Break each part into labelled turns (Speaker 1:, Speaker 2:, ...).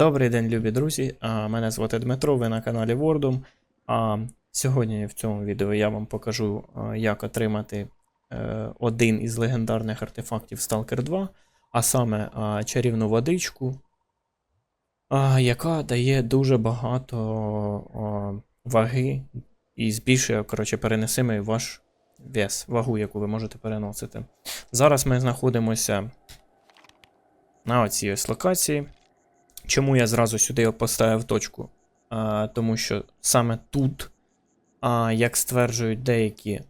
Speaker 1: Добрий день, любі друзі. Мене звати Дмитро, ви на каналі Wordum. Сьогодні в цьому відео я вам покажу, як отримати е, один із легендарних артефактів Stalker 2, а саме чарівну водичку, яка дає дуже багато ваги і збільшує, коротше, перенесимий ваш вес, вагу, яку ви можете переносити. Зараз ми знаходимося на оцій ось локації. Чому я зразу сюди поставив точку? А, тому що саме тут, а, як стверджують деякі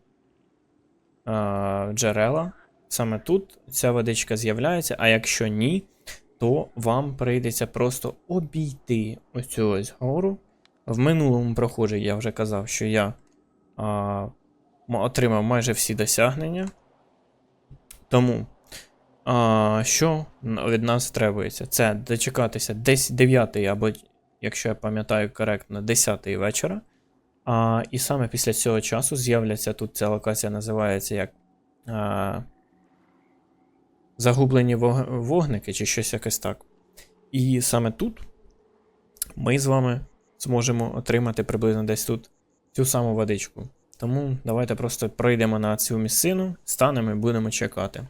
Speaker 1: а, джерела, саме тут ця водичка з'являється, а якщо ні, то вам прийдеться просто обійти оцю ось гору. В минулому проходженні я вже казав, що я а, отримав майже всі досягнення. Тому а, що від нас требується? Це дочекатися десь 9 або, якщо я пам'ятаю коректно, 10 вечора. А, і саме після цього часу з'являться тут ця локація називається як а, Загублені вог- вогники чи щось якось так. І саме тут ми з вами зможемо отримати приблизно десь тут цю саму водичку. Тому давайте просто пройдемо на цю місцину, станемо і будемо чекати.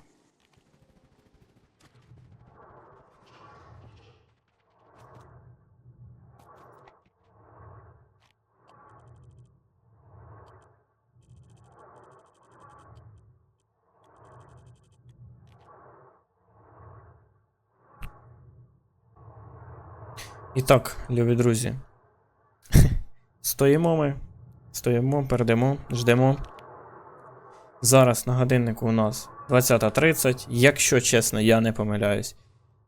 Speaker 1: І так, любі друзі. Стоїмо ми. Стоїмо, передемо, ждемо. Зараз на годиннику у нас 20.30. Якщо чесно, я не помиляюсь.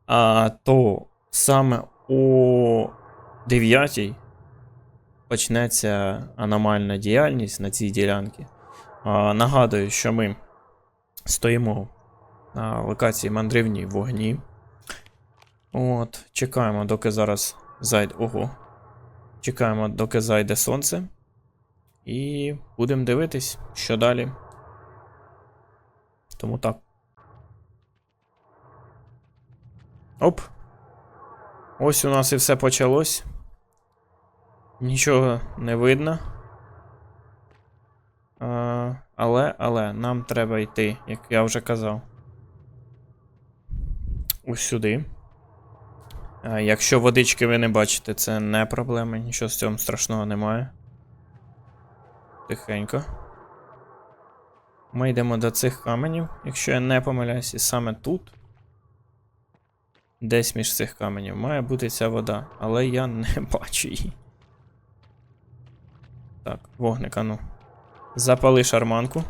Speaker 1: А то саме о 9 почнеться аномальна діяльність на цій ділянці. Нагадую, що ми стоїмо на локації мандрівні вогні. От, чекаємо, доки зараз зайде. Ого. Чекаємо, доки зайде сонце. І будемо дивитись, що далі. Тому так. Оп. Ось у нас і все почалось. Нічого не видно. А, але, але, нам треба йти, як я вже казав. Ось сюди. А, Якщо водички ви не бачите, це не проблема, нічого з цього страшного немає. Тихенько. Ми йдемо до цих каменів, якщо я не помиляюсь, і саме тут, десь між цих каменів, має бути ця вода, але я не бачу її. Так, вогник, ану. Запали шарманку.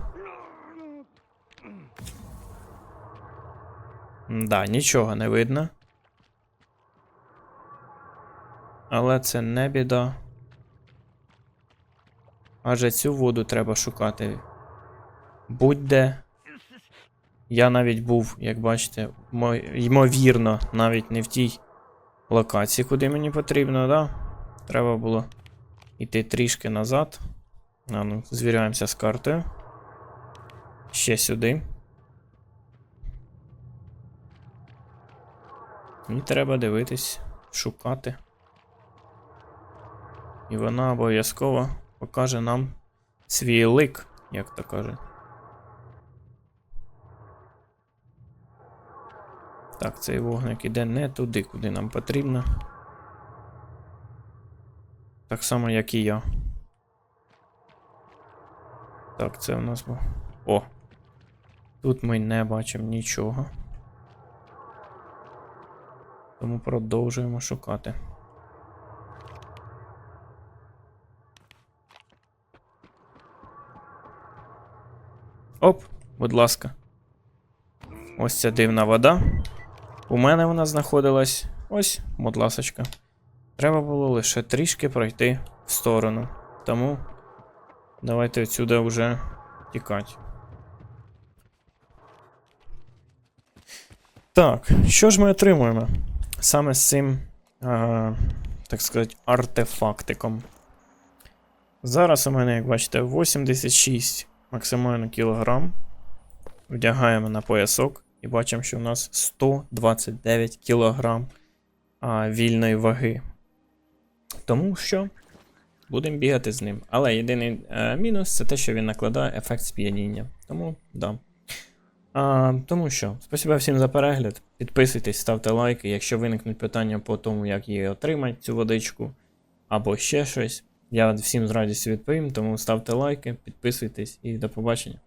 Speaker 1: Да, нічого не видно. Але це не біда. Адже цю воду треба шукати. Будь-де. Я навіть був, як бачите, ймовірно, навіть не в тій локації, куди мені потрібно, да? Треба було йти трішки назад. А ну, звіряємося з картою. Ще сюди. І треба дивитись, шукати. І вона обов'язково покаже нам свій лик, як то каже. Так, цей вогник іде не туди, куди нам потрібно. Так само, як і я. Так, це у нас був. О! Тут ми не бачимо нічого. Тому продовжуємо шукати. Оп, будь ласка. Ось ця дивна вода. У мене вона знаходилась. Ось, будь ласочка. Треба було лише трішки пройти в сторону. Тому давайте отсюди вже тікати. Так, що ж ми отримуємо? Саме з цим, а, так сказати, артефактиком. Зараз у мене, як бачите, 86 максимально кілограм. Вдягаємо на поясок і бачимо, що у нас 129 кілограм а, вільної ваги. Тому що будемо бігати з ним. Але єдиний е, мінус це те, що він накладає ефект сп'яніння. Тому да. А, тому що, спасибо всім за перегляд. Підписуйтесь, ставте лайки. Якщо виникнуть питання по тому, як її отримати, цю водичку, або ще щось, я всім з радістю відповім. Тому ставте лайки, підписуйтесь і до побачення.